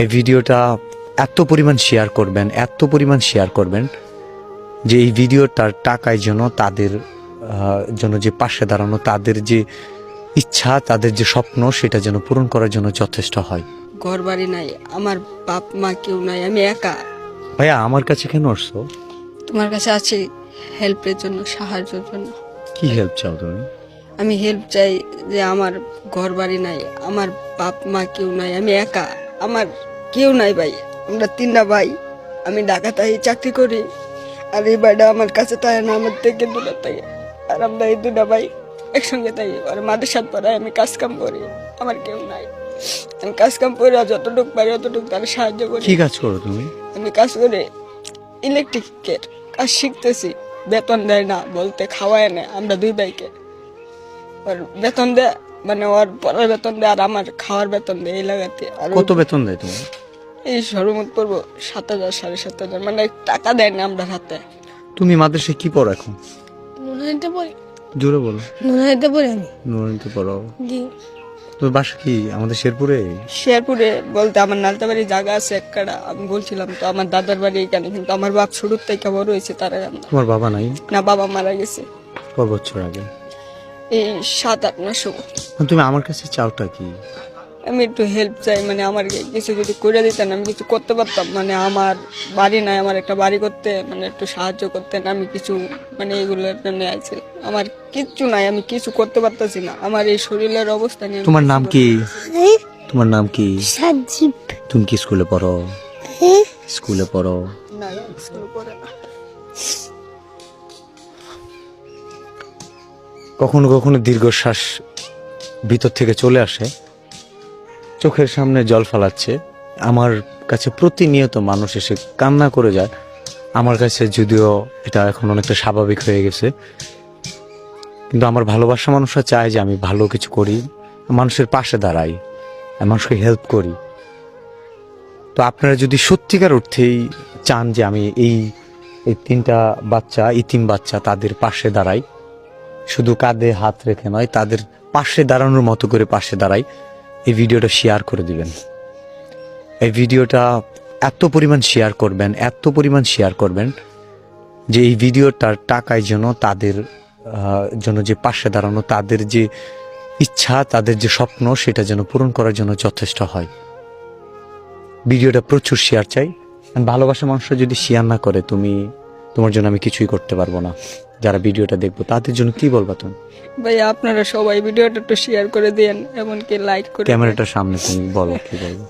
এই ভিডিওটা এত পরিমাণ শেয়ার করবেন এত পরিমাণ শেয়ার করবেন যে এই ভিডিওটার টাকায় যেন তাদের জন্য যে পাশে দাঁড়ানো তাদের যে ইচ্ছা তাদের যে স্বপ্ন সেটা যেন পূরণ করার জন্য যথেষ্ট হয়। ঘর বাড়ি নাই আমার বাপ মা কেউ নাই আমি একা। ভাইয়া আমার কাছে কেন আসছো? তোমার কাছে আছি হেল্পের জন্য সাহায্যের জন্য। কি হেল্প চাও তুমি? আমি হেল্প চাই যে আমার ঘর বাড়ি নাই আমার বাপ মা কেউ নাই আমি একা। আমার কেউ নাই ভাই। আমরা তিনটা ভাই। আমি ঢাকাতাই চাকরি করি। আর এই বাড়িটা আমার কাছে তাই না আমার থেকে দূরে থাকে। আর আমরা এই দুটা ভাই একসঙ্গে তাই আর মাদের সাথে পড়ায় আমি কাজ কাম করি। আমার কেউ নাই। আমি কাজ কাম করে যতটুকু পারি ততটুকু তার সাহায্য করি। কি কাজ করো তুমি? আমি কাজ করি ইলেকট্রিকের কাজ শিখতেছি। বেতন দেয় না বলতে খাওয়ায় না। আমরা দুই ভাইকে। আর বেতন দেয় মানে ওর পড়ার বেতন দেয় আর আমার খাওয়ার বেতন দেয় এই লাগাতে। আর কত বেতন দেয় তোমার? এই সর্বমোট পড়ব সাত হাজার সাড়ে সাত হাজার মানে টাকা দেয় না আমরা হাতে। তুমি মাদ্রাসায় কি পড়ো এখন? নুনাইতে পড়ি। জোরে বলো। নুনাইতে পড়ি আমি। নুরানিতে পড়ো? জি। তোর বাসা কি? আমাদের শেরপুরে? শেরপুরে বলতে আমার নালতা বাড়ি জায়গা আছে একটা আমি বলছিলাম তো আমার দাদার বাড়ি এখানে কিন্তু আমার বাপ শুরুর থেকে বড় হয়েছে তারা আমরা তোমার বাবা নাই? না বাবা মারা গেছে। ক বছর আগে? এই সাত আট মাস হলো। তুমি আমার কাছে চাওটা কি? আমি একটু হেল্প চাই মানে আমার কিছু যদি করে দিতেন আমি কিছু করতে পারতাম। মানে আমার বাড়ি নাই আমার একটা বাড়ি করতে মানে একটু সাহায্য করতেন আমি কিছু মানে এগুলোর জন্য আছি। আমার কিচ্ছু নাই আমি কিছু করতে পারতাছি না। আমার এই শরীরের অবস্থা নিয়ে তোমার নাম কি? তোমার নাম কি? সাজিব তুমি কি স্কুলে পড়ো? স্কুলে পড়ো? না, স্কুল পড়ে না। কখনো কখনো দীর্ঘশ্বাস ভিতর থেকে চলে আসে। চোখের সামনে জল ফালাচ্ছে। আমার কাছে প্রতিনিয়ত মানুষ এসে কান্না করে যায়। আমার কাছে যদিও এটা এখন অনেকটা স্বাভাবিক হয়ে গেছে। কিন্তু আমার ভালোবাসা মানুষরা চায় যে আমি ভালো কিছু করি, মানুষের পাশে দাঁড়াই, মানুষকে হেল্প করি। তো আপনারা যদি সত্যিকার অর্থেই চান যে আমি এই এই তিনটা বাচ্চা ইতিম বাচ্চা তাদের পাশে দাঁড়াই শুধু কাঁধে হাত রেখে নয়, তাদের পাশে দাঁড়ানোর মতো করে পাশে দাঁড়াই। এই ভিডিওটা শেয়ার করে দিবেন। এই ভিডিওটা এত পরিমাণ শেয়ার করবেন, এত পরিমাণ শেয়ার করবেন যে এই ভিডিওটার টাকায় যেন তাদের জন্য যে পাশে দাঁড়ানো, তাদের যে ইচ্ছা, তাদের যে স্বপ্ন, সেটা যেন পূরণ করার জন্য যথেষ্ট হয়। ভিডিওটা প্রচুর শেয়ার চাই। ভালোবাসা মানুষরা যদি শেয়ার না করে, তুমি, তোমার জন্য আমি কিছুই করতে পারব না। যারা ভিডিওটা দেখব তাদের জন্য কি বলবা তুমি ভাই আপনারা সবাই ভিডিওটা একটু শেয়ার করে দেন এমনকি লাইক করে। ক্যামেরাটার সামনে তুমি বলো কি বলব